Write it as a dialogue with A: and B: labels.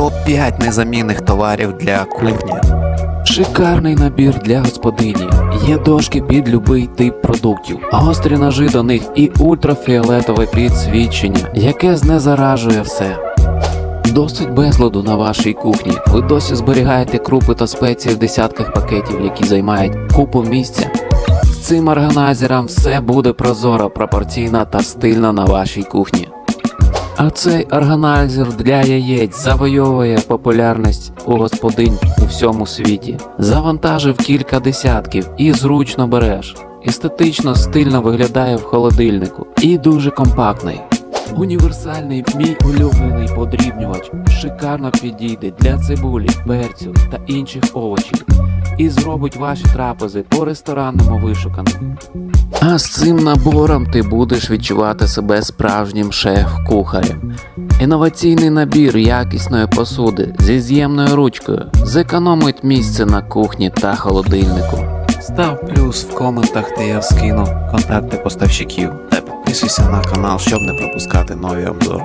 A: Топ-5 незамінних товарів для кухні.
B: Шикарний набір для господині. Є дошки під любий тип продуктів, гострі ножи до них і ультрафіолетове підсвічення, яке знезаражує все. Досить безладу на вашій кухні. Ви досі зберігаєте крупи та спеції в десятках пакетів, які займають купу місця. Цим органайзером все буде прозоро, пропорційно та стильно на вашій кухні. А цей органайзер для яєць завойовує популярність у господинь у всьому світі. Завантажив кілька десятків і зручно береш. Естетично стильно виглядає в холодильнику і дуже компактний. Універсальний мій улюблений подрібнювач шикарно підійде для цибулі, перцю та інших овочів і зробить ваші трапези по ресторанному вишуканим. А з цим набором ти будеш відчувати себе справжнім шеф-кухарем. Інноваційний набір якісної посуди зі з'ємною ручкою зекономить місце на кухні та холодильнику.
A: Став плюс в коментах, де я скину контакти поставщиків та підписуйся на канал, щоб не пропускати нові обзори.